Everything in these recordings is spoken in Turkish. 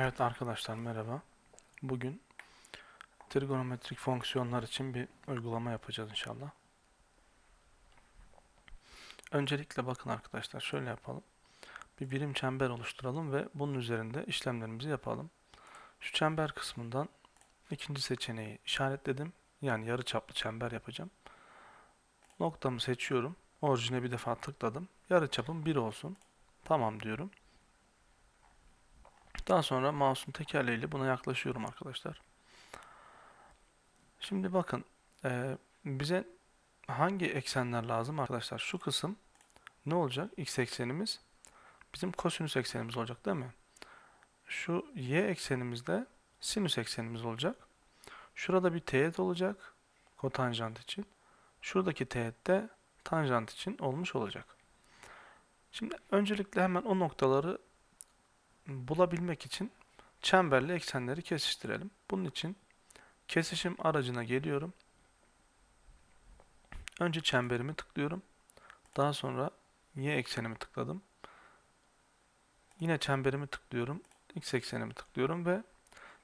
Evet arkadaşlar merhaba. Bugün trigonometrik fonksiyonlar için bir uygulama yapacağız inşallah. Öncelikle bakın arkadaşlar şöyle yapalım. Bir birim çember oluşturalım ve bunun üzerinde işlemlerimizi yapalım. Şu çember kısmından ikinci seçeneği işaretledim. Yani yarı çaplı çember yapacağım. Noktamı seçiyorum. Orijine bir defa tıkladım. Yarı çapım 1 olsun. Tamam diyorum. Daha sonra mouse'un tekerleğiyle buna yaklaşıyorum arkadaşlar. Şimdi bakın e, bize hangi eksenler lazım arkadaşlar? Şu kısım ne olacak? X eksenimiz bizim kosinüs eksenimiz olacak değil mi? Şu y eksenimizde sinüs eksenimiz olacak. Şurada bir teğet olacak kotanjant için. Şuradaki teğet de tanjant için olmuş olacak. Şimdi öncelikle hemen o noktaları bulabilmek için çemberli eksenleri kesiştirelim. Bunun için kesişim aracına geliyorum. Önce çemberimi tıklıyorum. Daha sonra y eksenimi tıkladım. Yine çemberimi tıklıyorum. X eksenimi tıklıyorum ve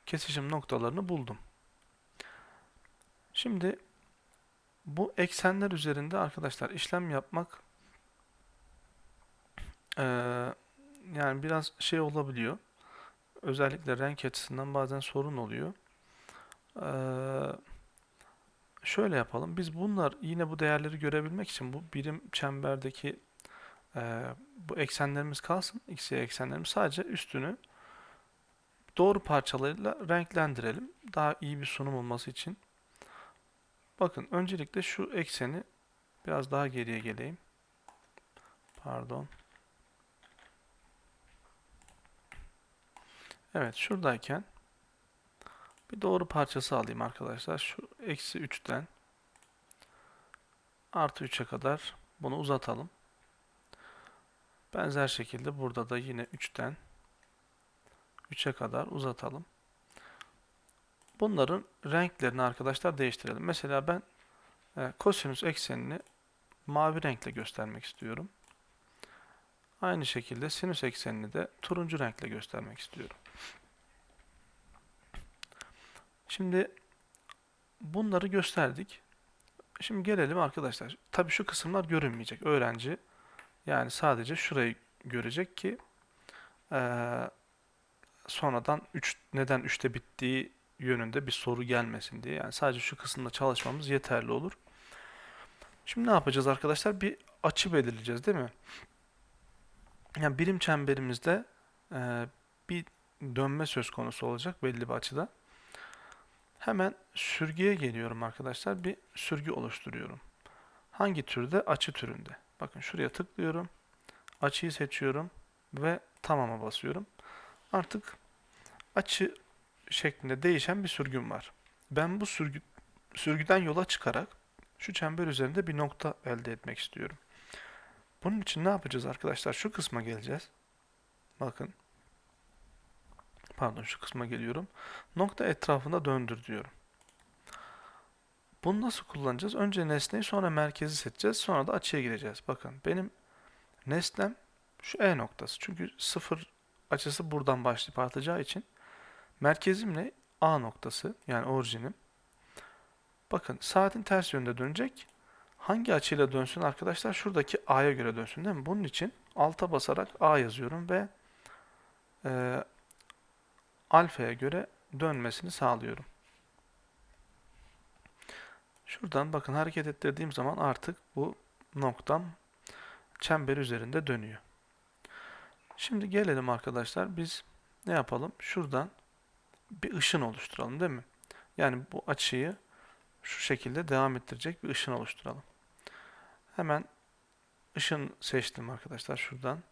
kesişim noktalarını buldum. Şimdi bu eksenler üzerinde arkadaşlar işlem yapmak eee yani biraz şey olabiliyor. Özellikle renk açısından bazen sorun oluyor. Ee, şöyle yapalım. Biz bunlar yine bu değerleri görebilmek için bu birim çemberdeki e, bu eksenlerimiz kalsın. X, Y eksenlerimiz sadece üstünü doğru parçalarıyla renklendirelim. Daha iyi bir sunum olması için. Bakın öncelikle şu ekseni biraz daha geriye geleyim. Pardon. Evet şuradayken bir doğru parçası alayım arkadaşlar. Şu eksi 3'ten artı 3'e kadar bunu uzatalım. Benzer şekilde burada da yine 3'ten 3'e kadar uzatalım. Bunların renklerini arkadaşlar değiştirelim. Mesela ben e, kosinüs eksenini mavi renkle göstermek istiyorum. Aynı şekilde sinüs eksenini de turuncu renkle göstermek istiyorum. Şimdi bunları gösterdik. Şimdi gelelim arkadaşlar. Tabii şu kısımlar görünmeyecek. Öğrenci yani sadece şurayı görecek ki ee, sonradan 3 neden 3'te bittiği yönünde bir soru gelmesin diye. Yani sadece şu kısımda çalışmamız yeterli olur. Şimdi ne yapacağız arkadaşlar? Bir açı belirleyeceğiz değil mi? Yani birim çemberimizde e, bir dönme söz konusu olacak belli bir açıda. Hemen sürgüye geliyorum arkadaşlar. Bir sürgü oluşturuyorum. Hangi türde? Açı türünde. Bakın şuraya tıklıyorum. Açıyı seçiyorum ve tamama basıyorum. Artık açı şeklinde değişen bir sürgüm var. Ben bu sürgü, sürgüden yola çıkarak şu çember üzerinde bir nokta elde etmek istiyorum. Bunun için ne yapacağız arkadaşlar? Şu kısma geleceğiz. Bakın. Pardon şu kısma geliyorum. Nokta etrafında döndür diyorum. Bunu nasıl kullanacağız? Önce nesneyi sonra merkezi seçeceğiz. Sonra da açıya gireceğiz. Bakın benim nesnem şu E noktası. Çünkü sıfır açısı buradan başlayıp artacağı için merkezim ne? A noktası yani orijinim. Bakın saatin ters yönde dönecek. Hangi açıyla dönsün arkadaşlar? Şuradaki A'ya göre dönsün değil mi? Bunun için alta basarak A yazıyorum ve e, alfaya göre dönmesini sağlıyorum. Şuradan bakın hareket ettirdiğim zaman artık bu noktam çember üzerinde dönüyor. Şimdi gelelim arkadaşlar biz ne yapalım? Şuradan bir ışın oluşturalım değil mi? Yani bu açıyı şu şekilde devam ettirecek bir ışın oluşturalım. Hemen ışın seçtim arkadaşlar şuradan.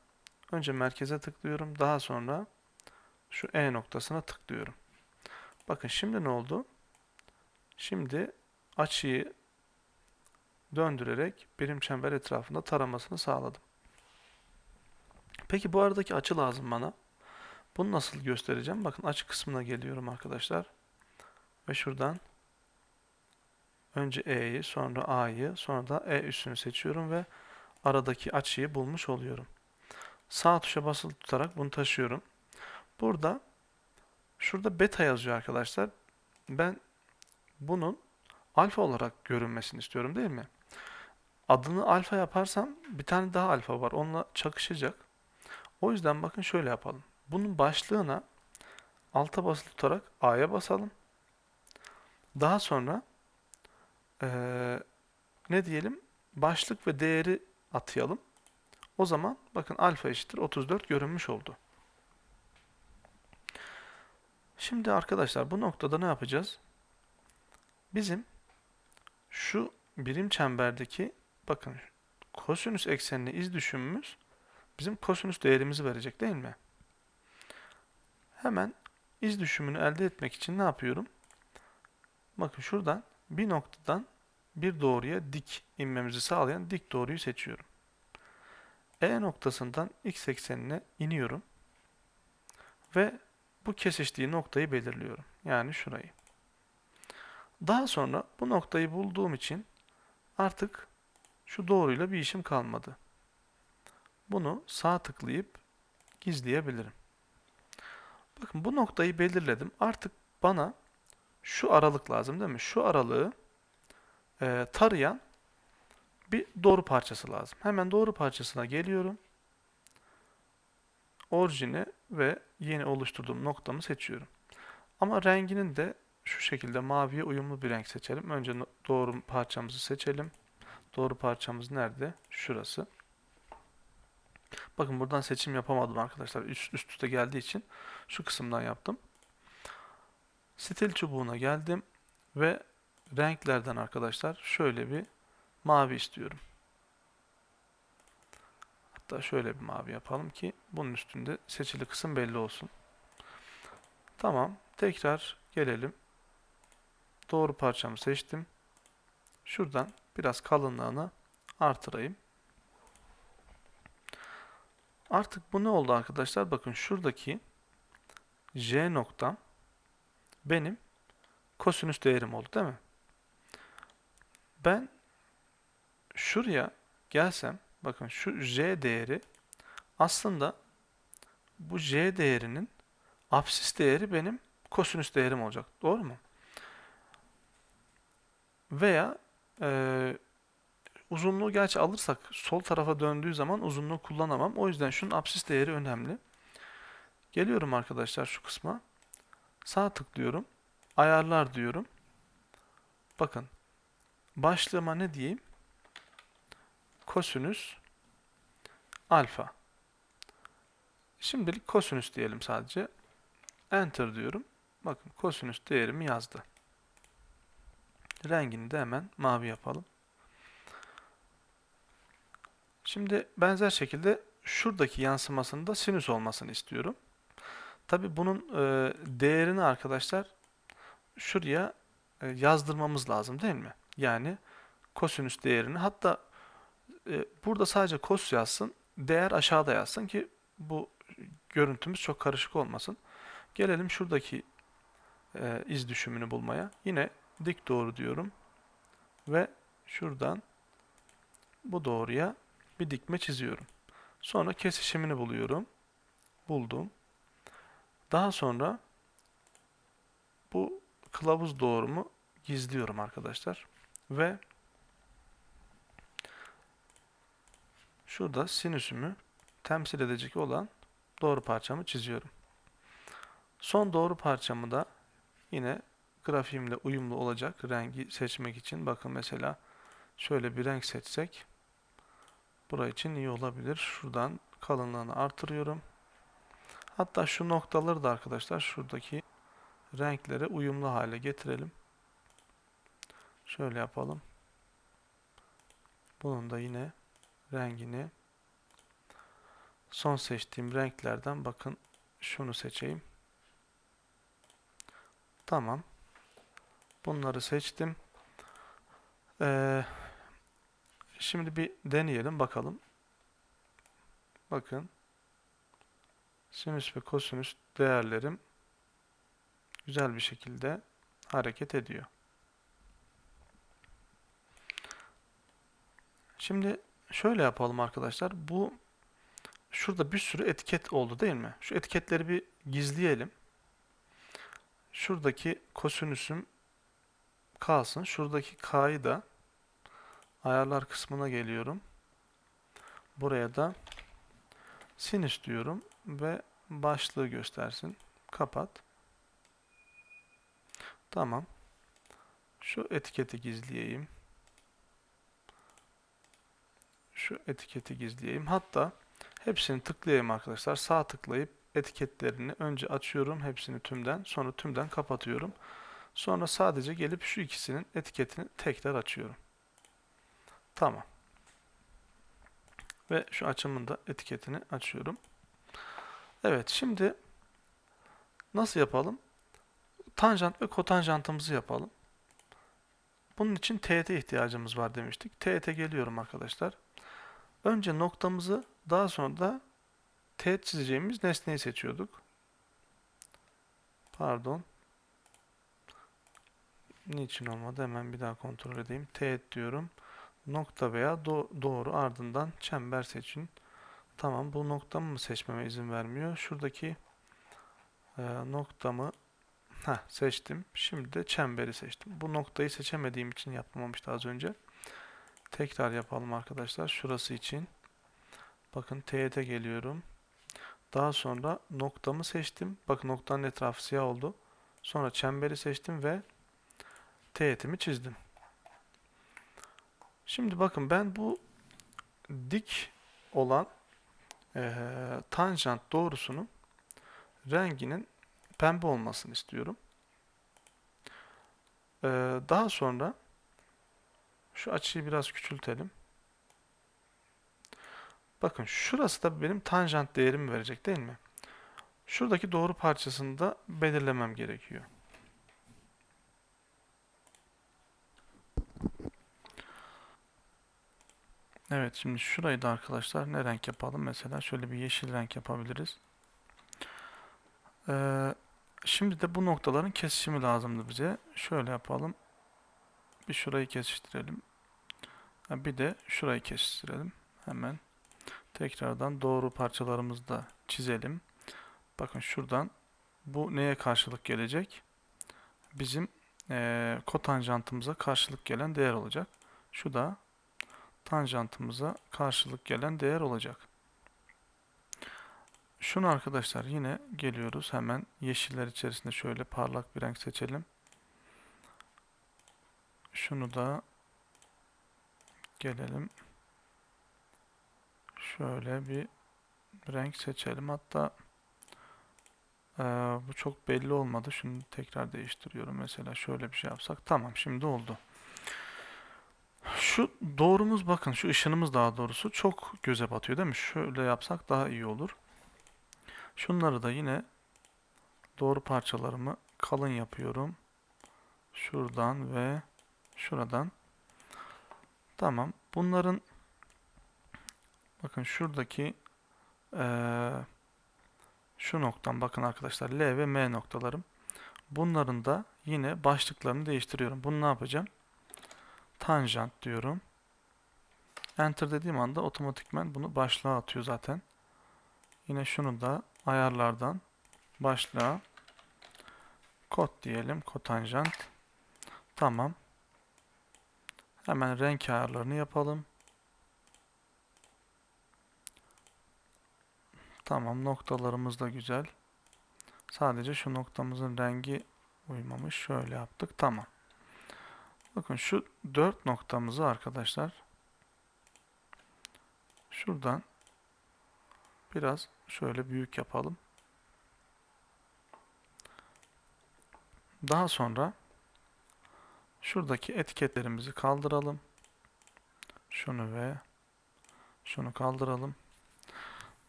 Önce merkeze tıklıyorum. Daha sonra şu E noktasına tıklıyorum. Bakın şimdi ne oldu? Şimdi açıyı döndürerek birim çember etrafında taramasını sağladım. Peki bu aradaki açı lazım bana. Bunu nasıl göstereceğim? Bakın açı kısmına geliyorum arkadaşlar. Ve şuradan önce E'yi, sonra A'yı, sonra da E üssünü seçiyorum ve aradaki açıyı bulmuş oluyorum. Sağ tuşa basılı tutarak bunu taşıyorum. Burada Şurada beta yazıyor arkadaşlar. Ben bunun alfa olarak görünmesini istiyorum değil mi? Adını alfa yaparsam bir tane daha alfa var. Onunla çakışacak. O yüzden bakın şöyle yapalım. Bunun başlığına alta basılı tutarak A'ya basalım. Daha sonra eee, ne diyelim? Başlık ve değeri atayalım. O zaman bakın alfa eşittir 34 görünmüş oldu. Şimdi arkadaşlar bu noktada ne yapacağız? Bizim şu birim çemberdeki bakın kosinüs eksenine iz düşümümüz bizim kosinüs değerimizi verecek değil mi? Hemen iz düşümünü elde etmek için ne yapıyorum? Bakın şuradan bir noktadan bir doğruya dik inmemizi sağlayan dik doğruyu seçiyorum. E noktasından x eksenine iniyorum ve bu kesiştiği noktayı belirliyorum. Yani şurayı. Daha sonra bu noktayı bulduğum için artık şu doğruyla bir işim kalmadı. Bunu sağ tıklayıp gizleyebilirim. Bakın bu noktayı belirledim. Artık bana şu aralık lazım değil mi? Şu aralığı e, tarayan bir doğru parçası lazım. Hemen doğru parçasına geliyorum. Orijini ve yeni oluşturduğum noktamı seçiyorum. Ama renginin de şu şekilde maviye uyumlu bir renk seçelim. Önce doğru parçamızı seçelim. Doğru parçamız nerede? Şurası. Bakın buradan seçim yapamadım arkadaşlar. Üst, üst üste geldiği için şu kısımdan yaptım. Stil çubuğuna geldim ve renklerden arkadaşlar şöyle bir mavi istiyorum. Hatta şöyle bir mavi yapalım ki bunun üstünde seçili kısım belli olsun. Tamam. Tekrar gelelim. Doğru parçamı seçtim. Şuradan biraz kalınlığını artırayım. Artık bu ne oldu arkadaşlar? Bakın şuradaki J noktam benim kosinüs değerim oldu değil mi? Ben şuraya gelsem bakın şu J değeri aslında bu J değerinin absis değeri benim kosinüs değerim olacak. Doğru mu? Veya e, uzunluğu gerçi alırsak sol tarafa döndüğü zaman uzunluğu kullanamam. O yüzden şunun absis değeri önemli. Geliyorum arkadaşlar şu kısma. Sağ tıklıyorum. Ayarlar diyorum. Bakın. Başlığıma ne diyeyim? Kosinüs alfa. Şimdilik kosinüs diyelim sadece. Enter diyorum. Bakın kosinüs değerimi yazdı. Rengini de hemen mavi yapalım. Şimdi benzer şekilde şuradaki yansımasının da sinüs olmasını istiyorum. Tabi bunun e, değerini arkadaşlar şuraya e, yazdırmamız lazım değil mi? Yani kosinüs değerini hatta e, burada sadece kos yazsın, değer aşağıda yazsın ki bu görüntümüz çok karışık olmasın. Gelelim şuradaki e, iz düşümünü bulmaya. Yine dik doğru diyorum ve şuradan bu doğruya bir dikme çiziyorum. Sonra kesişimini buluyorum. Buldum. Daha sonra bu kılavuz doğrumu gizliyorum arkadaşlar. Ve şurada sinüsümü temsil edecek olan doğru parçamı çiziyorum. Son doğru parçamı da yine grafiğimle uyumlu olacak rengi seçmek için bakın mesela şöyle bir renk seçsek buraya için iyi olabilir. Şuradan kalınlığını artırıyorum. Hatta şu noktaları da arkadaşlar şuradaki renklere uyumlu hale getirelim. Şöyle yapalım. Bunun da yine rengini son seçtiğim renklerden bakın şunu seçeyim. Tamam. Bunları seçtim. Ee, şimdi bir deneyelim bakalım. Bakın. Sinüs ve kosinüs değerlerim güzel bir şekilde hareket ediyor. Şimdi şöyle yapalım arkadaşlar. Bu şurada bir sürü etiket oldu değil mi? Şu etiketleri bir gizleyelim. Şuradaki kosinüsüm kalsın. Şuradaki k'yı da ayarlar kısmına geliyorum. Buraya da sinüs diyorum ve başlığı göstersin. Kapat. Tamam. Şu etiketi gizleyeyim. Şu etiketi gizleyeyim. Hatta hepsini tıklayayım arkadaşlar. Sağ tıklayıp etiketlerini önce açıyorum hepsini tümden. Sonra tümden kapatıyorum. Sonra sadece gelip şu ikisinin etiketini tekrar açıyorum. Tamam. Ve şu açımın da etiketini açıyorum. Evet şimdi nasıl yapalım? Tanjant ve kotanjantımızı yapalım. Bunun için teğet ihtiyacımız var demiştik. Teğete geliyorum arkadaşlar. Önce noktamızı daha sonra da teğet çizeceğimiz nesneyi seçiyorduk. Pardon. Niçin olmadı? Hemen bir daha kontrol edeyim. Teğet diyorum. Nokta veya do doğru ardından çember seçin. Tamam bu noktamı mı seçmeme izin vermiyor? Şuradaki e, noktamı Heh, seçtim. Şimdi de çemberi seçtim. Bu noktayı seçemediğim için yapmamıştı az önce. Tekrar yapalım arkadaşlar. Şurası için. Bakın teğete geliyorum. Daha sonra noktamı seçtim. Bakın noktanın etrafı siyah oldu. Sonra çemberi seçtim ve teğetimi çizdim. Şimdi bakın ben bu dik olan e, tanjant doğrusunun renginin pembe olmasını istiyorum. Ee, daha sonra şu açıyı biraz küçültelim. Bakın şurası da benim tanjant değerimi verecek değil mi? Şuradaki doğru parçasını da belirlemem gerekiyor. Evet şimdi şurayı da arkadaşlar ne renk yapalım? Mesela şöyle bir yeşil renk yapabiliriz. Ee, şimdi de bu noktaların kesişimi lazımdı bize. Şöyle yapalım. Bir şurayı kesiştirelim. Bir de şurayı kesiştirelim. Hemen tekrardan doğru parçalarımızı da çizelim. Bakın şuradan bu neye karşılık gelecek? Bizim e, kotanjantımıza karşılık gelen değer olacak. Şu da tanjantımıza karşılık gelen değer olacak. Şunu arkadaşlar yine geliyoruz. Hemen yeşiller içerisinde şöyle parlak bir renk seçelim. Şunu da gelelim. Şöyle bir renk seçelim. Hatta e, bu çok belli olmadı. Şunu tekrar değiştiriyorum. Mesela şöyle bir şey yapsak. Tamam şimdi oldu. Şu doğrumuz bakın şu ışınımız daha doğrusu çok göze batıyor değil mi? Şöyle yapsak daha iyi olur. Şunları da yine doğru parçalarımı kalın yapıyorum. Şuradan ve şuradan. Tamam. Bunların bakın şuradaki ee, şu noktam bakın arkadaşlar L ve M noktalarım. Bunların da yine başlıklarını değiştiriyorum. Bunu ne yapacağım? Tanjant diyorum. Enter dediğim anda otomatikmen bunu başlığa atıyor zaten. Yine şunu da ayarlardan başlığa kod diyelim. Kotanjant. Tamam. Hemen renk ayarlarını yapalım. Tamam noktalarımız da güzel. Sadece şu noktamızın rengi uymamış. Şöyle yaptık. Tamam. Bakın şu dört noktamızı arkadaşlar şuradan biraz şöyle büyük yapalım. Daha sonra şuradaki etiketlerimizi kaldıralım. Şunu ve şunu kaldıralım.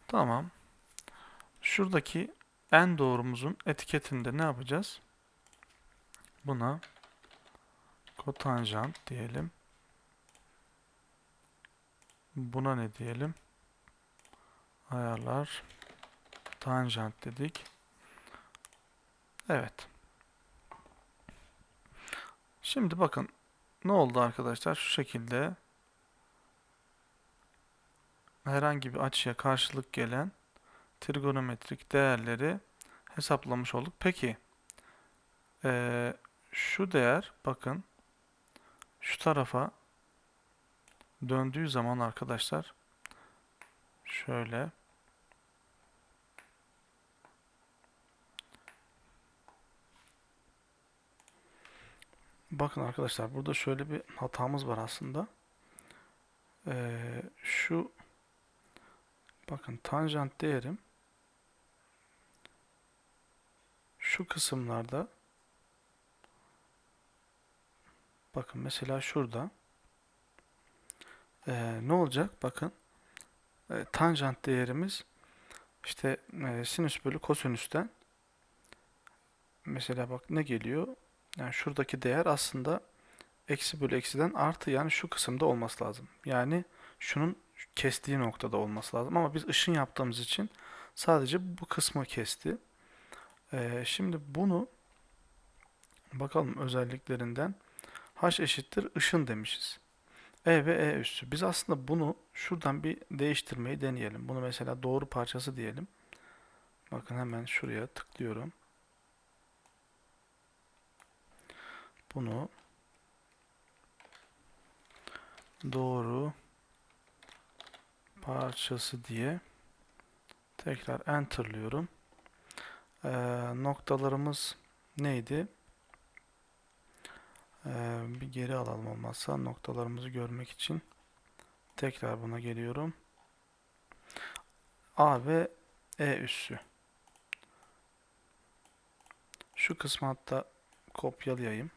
Tamam. Şuradaki en doğrumuzun etiketinde ne yapacağız? Buna kotanjant diyelim. Buna ne diyelim? Ayarlar. Tanjant dedik. Evet. Şimdi bakın ne oldu arkadaşlar? Şu şekilde herhangi bir açıya karşılık gelen trigonometrik değerleri hesaplamış olduk. Peki Ee, şu değer bakın şu tarafa döndüğü zaman arkadaşlar şöyle bakın arkadaşlar burada şöyle bir hatamız var aslında. Ee, şu bakın tanjant değerim şu kısımlarda bakın mesela şurada ee, ne olacak? Bakın e, tanjant değerimiz işte e, sinüs bölü kosinüsten mesela bak ne geliyor? Yani şuradaki değer aslında eksi bölü eksiden artı yani şu kısımda olması lazım. Yani şunun kestiği noktada olması lazım. Ama biz ışın yaptığımız için sadece bu kısmı kesti. Ee, şimdi bunu bakalım özelliklerinden h eşittir ışın demişiz. E ve E üssü. Biz aslında bunu şuradan bir değiştirmeyi deneyelim. Bunu mesela doğru parçası diyelim. Bakın hemen şuraya tıklıyorum. Bunu doğru parçası diye tekrar enterlıyorum. Ee, noktalarımız neydi? Ee, bir geri alalım olmazsa noktalarımızı görmek için tekrar buna geliyorum. A ve E üssü. Şu kısmı hatta kopyalayayım.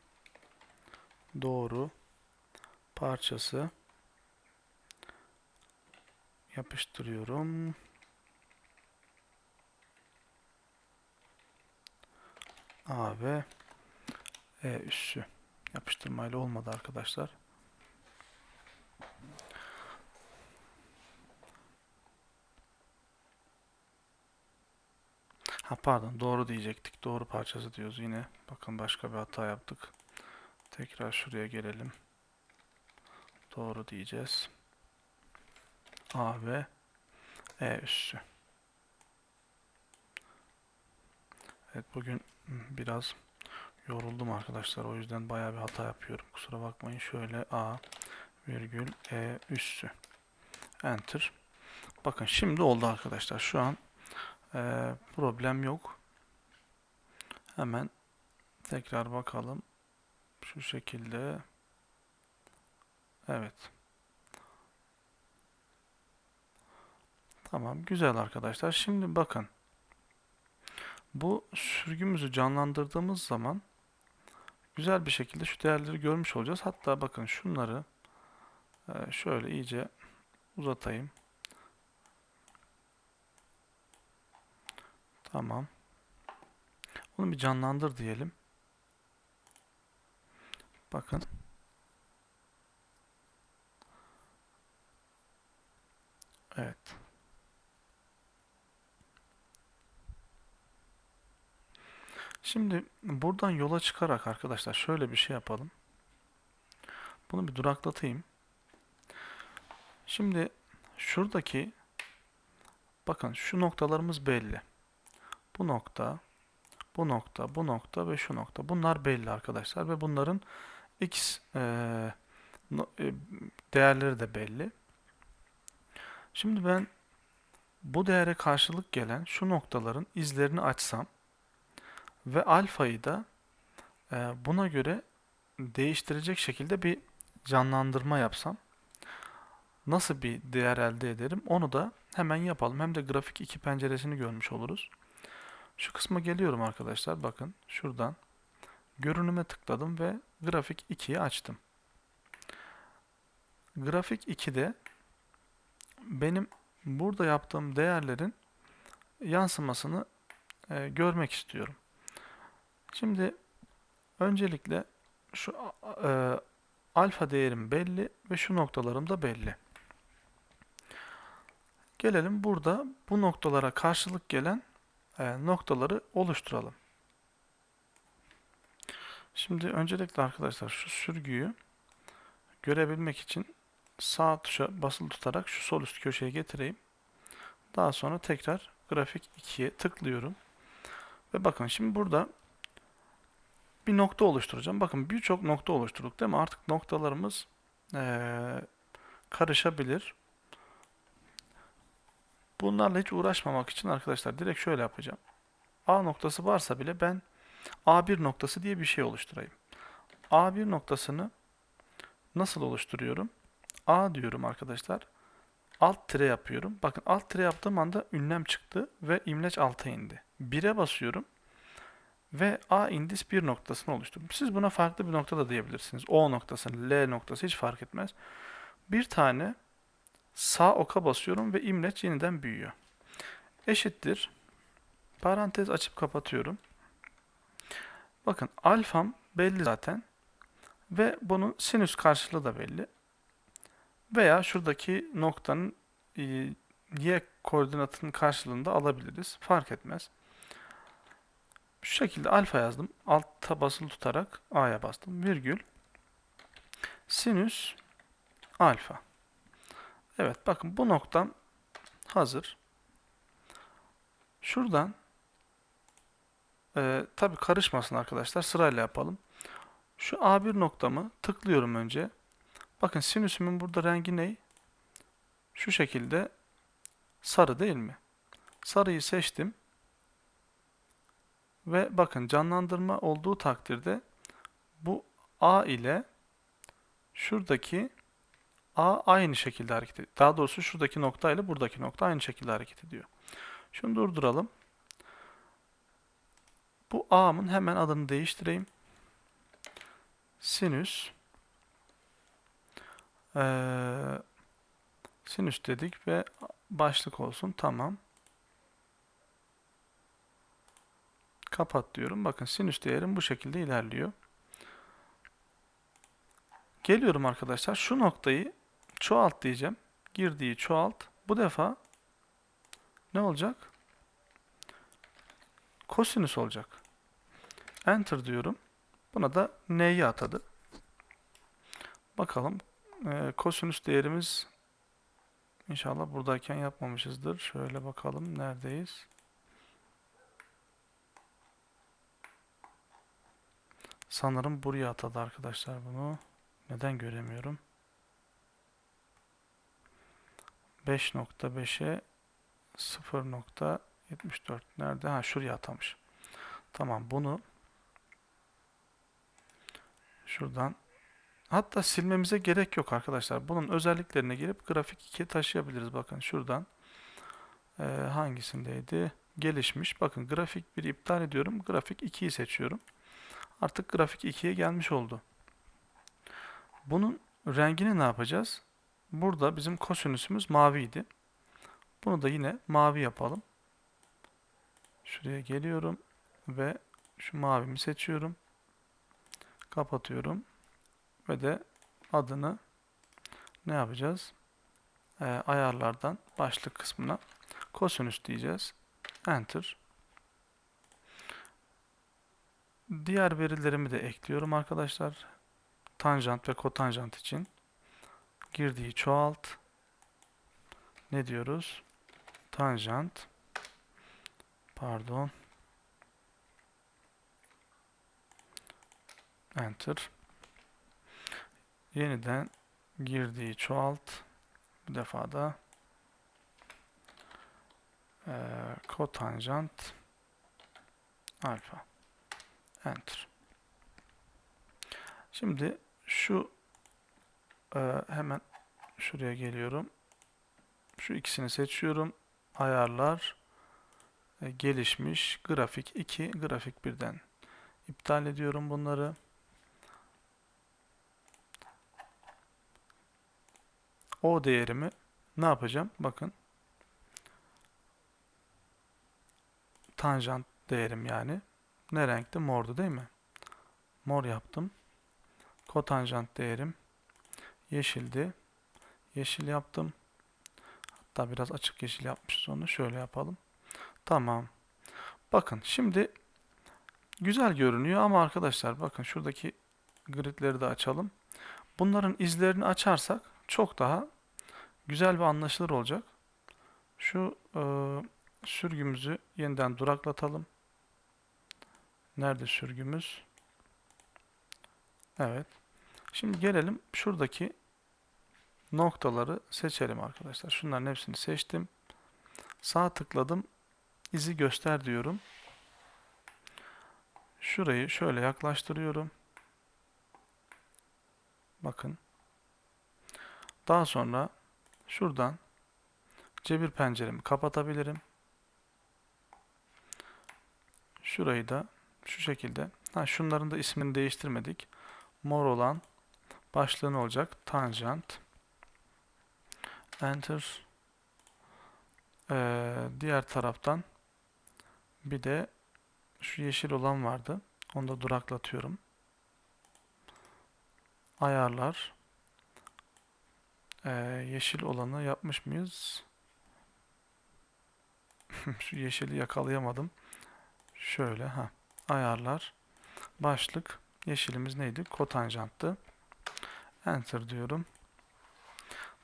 Doğru parçası yapıştırıyorum. A ve E üssü. Yapıştırmayla olmadı arkadaşlar. Ha pardon doğru diyecektik. Doğru parçası diyoruz yine. Bakın başka bir hata yaptık. Tekrar şuraya gelelim. Doğru diyeceğiz. A ve E üssü. Evet bugün biraz yoruldum arkadaşlar. O yüzden bayağı bir hata yapıyorum. Kusura bakmayın. Şöyle A virgül E üssü. Enter. Bakın şimdi oldu arkadaşlar. Şu an e, problem yok. Hemen tekrar bakalım. Şu şekilde. Evet. Tamam. Güzel arkadaşlar. Şimdi bakın. Bu sürgümüzü canlandırdığımız zaman güzel bir şekilde şu değerleri görmüş olacağız. Hatta bakın şunları e, şöyle iyice uzatayım. Tamam. Bunu bir canlandır diyelim. Bakın. Evet. Şimdi buradan yola çıkarak arkadaşlar şöyle bir şey yapalım. Bunu bir duraklatayım. Şimdi şuradaki bakın şu noktalarımız belli. Bu nokta, bu nokta, bu nokta ve şu nokta. Bunlar belli arkadaşlar ve bunların x e, e, değerleri de belli. Şimdi ben bu değere karşılık gelen şu noktaların izlerini açsam ve alfayı da e, buna göre değiştirecek şekilde bir canlandırma yapsam nasıl bir değer elde ederim onu da hemen yapalım. Hem de grafik iki penceresini görmüş oluruz. Şu kısma geliyorum arkadaşlar. Bakın şuradan görünüme tıkladım ve grafik 2'yi açtım. Grafik 2'de benim burada yaptığım değerlerin yansımasını e, görmek istiyorum. Şimdi öncelikle şu e, alfa değerim belli ve şu noktalarım da belli. Gelelim burada bu noktalara karşılık gelen e, noktaları oluşturalım. Şimdi öncelikle arkadaşlar şu sürgüyü görebilmek için sağ tuşa basılı tutarak şu sol üst köşeye getireyim. Daha sonra tekrar grafik 2'ye tıklıyorum. Ve bakın şimdi burada bir nokta oluşturacağım. Bakın birçok nokta oluşturduk değil mi? Artık noktalarımız eee, karışabilir. Bunlarla hiç uğraşmamak için arkadaşlar direkt şöyle yapacağım. A noktası varsa bile ben A1 noktası diye bir şey oluşturayım. A1 noktasını nasıl oluşturuyorum? A diyorum arkadaşlar. Alt tire yapıyorum. Bakın alt tire yaptığım anda ünlem çıktı ve imleç alta indi. 1'e basıyorum ve A indis 1 noktasını oluşturdum. Siz buna farklı bir nokta da diyebilirsiniz. O noktasını, L noktası hiç fark etmez. Bir tane sağ oka basıyorum ve imleç yeniden büyüyor. Eşittir. Parantez açıp kapatıyorum. Bakın alfam belli zaten. Ve bunun sinüs karşılığı da belli. Veya şuradaki noktanın e, y koordinatının karşılığında alabiliriz. Fark etmez. Şu şekilde alfa yazdım. Altta basılı tutarak a'ya bastım. Virgül. Sinüs alfa. Evet bakın bu noktam hazır. Şuradan e, tabi karışmasın arkadaşlar sırayla yapalım. Şu A1 noktamı tıklıyorum önce. Bakın sinüsümün burada rengi ne? Şu şekilde sarı değil mi? Sarıyı seçtim. Ve bakın canlandırma olduğu takdirde bu A ile şuradaki A aynı şekilde hareket ediyor. Daha doğrusu şuradaki nokta ile buradaki nokta aynı şekilde hareket ediyor. Şunu durduralım. Bu A'mın hemen adını değiştireyim. Sinüs ee, sinüs dedik ve başlık olsun. Tamam. Kapat diyorum. Bakın sinüs değerim bu şekilde ilerliyor. Geliyorum arkadaşlar. Şu noktayı çoğalt diyeceğim. Girdiği çoğalt. Bu defa ne olacak? Kosinüs olacak. Enter diyorum. Buna da n'yi atadı. Bakalım. Kosinüs değerimiz inşallah buradayken yapmamışızdır. Şöyle bakalım. Neredeyiz? Sanırım buraya atadı arkadaşlar bunu. Neden göremiyorum? 5.5'e 0.74 nerede? Ha şuraya atamış. Tamam bunu şuradan hatta silmemize gerek yok arkadaşlar. Bunun özelliklerine girip grafik 2'ye taşıyabiliriz. Bakın şuradan ee, hangisindeydi? Gelişmiş. Bakın grafik 1'i iptal ediyorum. Grafik 2'yi seçiyorum. Artık grafik 2'ye gelmiş oldu. Bunun rengini ne yapacağız? Burada bizim kosinüsümüz maviydi. Bunu da yine mavi yapalım. Şuraya geliyorum ve şu mavimi seçiyorum. Kapatıyorum. Ve de adını ne yapacağız? Ee, ayarlardan başlık kısmına kosinüs diyeceğiz. Enter. Diğer verilerimi de ekliyorum arkadaşlar. Tanjant ve kotanjant için. Girdiği çoğalt. Ne diyoruz? Tanjant. Pardon. Enter. Yeniden girdiği çoğalt. Bu defa da e, kotanjant alfa. Enter. Şimdi şu e, hemen şuraya geliyorum. Şu ikisini seçiyorum. Ayarlar gelişmiş grafik 2 grafik 1'den iptal ediyorum bunları. O değerimi ne yapacağım? Bakın. Tanjant değerim yani. Ne renkte? Mordu değil mi? Mor yaptım. Kotanjant değerim yeşildi. Yeşil yaptım. Hatta biraz açık yeşil yapmışız onu. Şöyle yapalım. Tamam. Bakın şimdi güzel görünüyor ama arkadaşlar bakın şuradaki gridleri de açalım. Bunların izlerini açarsak çok daha güzel ve anlaşılır olacak. Şu e, sürgümüzü yeniden duraklatalım. Nerede sürgümüz? Evet. Şimdi gelelim şuradaki noktaları seçelim arkadaşlar. Şunların hepsini seçtim. Sağ tıkladım. İzi göster diyorum. Şurayı şöyle yaklaştırıyorum. Bakın. Daha sonra şuradan cebir penceremi kapatabilirim. Şurayı da şu şekilde. Ha, şunların da ismini değiştirmedik. Mor olan başlığı ne olacak? Tangent. Enter. Ee, diğer taraftan bir de şu yeşil olan vardı. Onu da duraklatıyorum. Ayarlar. Ee, yeşil olanı yapmış mıyız? Şu yeşili yakalayamadım. Şöyle ha. Ayarlar. Başlık. Yeşilimiz neydi? Kotanjanttı. Enter diyorum.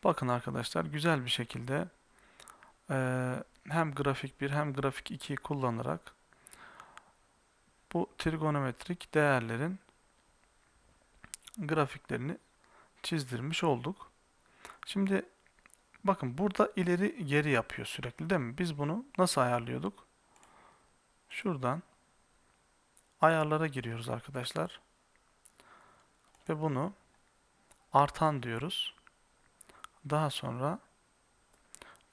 Bakın arkadaşlar güzel bir şekilde eee, hem grafik 1 hem grafik 2'yi kullanarak bu trigonometrik değerlerin grafiklerini çizdirmiş olduk. Şimdi bakın burada ileri geri yapıyor sürekli değil mi? Biz bunu nasıl ayarlıyorduk? Şuradan ayarlara giriyoruz arkadaşlar. Ve bunu artan diyoruz. Daha sonra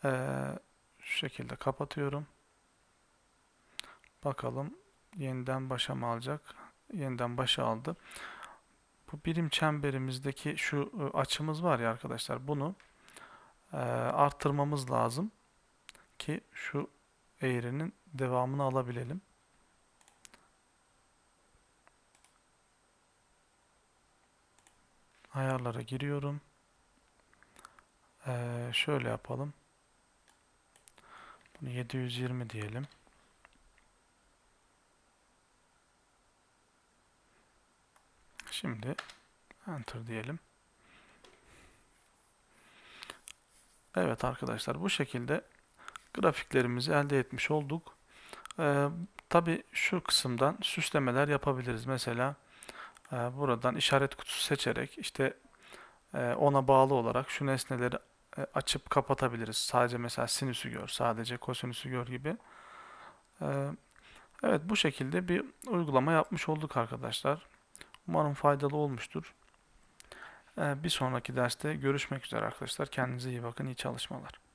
eee, şu şekilde kapatıyorum. Bakalım yeniden başa mı alacak? Yeniden başa aldı. Bu birim çemberimizdeki şu e, açımız var ya arkadaşlar bunu eee, arttırmamız lazım ki şu eğrinin devamını alabilelim. Ayarlara giriyorum. Ee, şöyle yapalım. Bunu 720 diyelim. Şimdi Enter diyelim. Evet arkadaşlar bu şekilde grafiklerimizi elde etmiş olduk. Ee, tabi şu kısımdan süslemeler yapabiliriz. Mesela e, buradan işaret kutusu seçerek işte e, ona bağlı olarak şu nesneleri açıp kapatabiliriz. Sadece mesela sinüsü gör, sadece kosinüsü gör gibi. E, evet bu şekilde bir uygulama yapmış olduk arkadaşlar. Umarım faydalı olmuştur. E, bir sonraki derste görüşmek üzere arkadaşlar. Kendinize iyi bakın, iyi çalışmalar.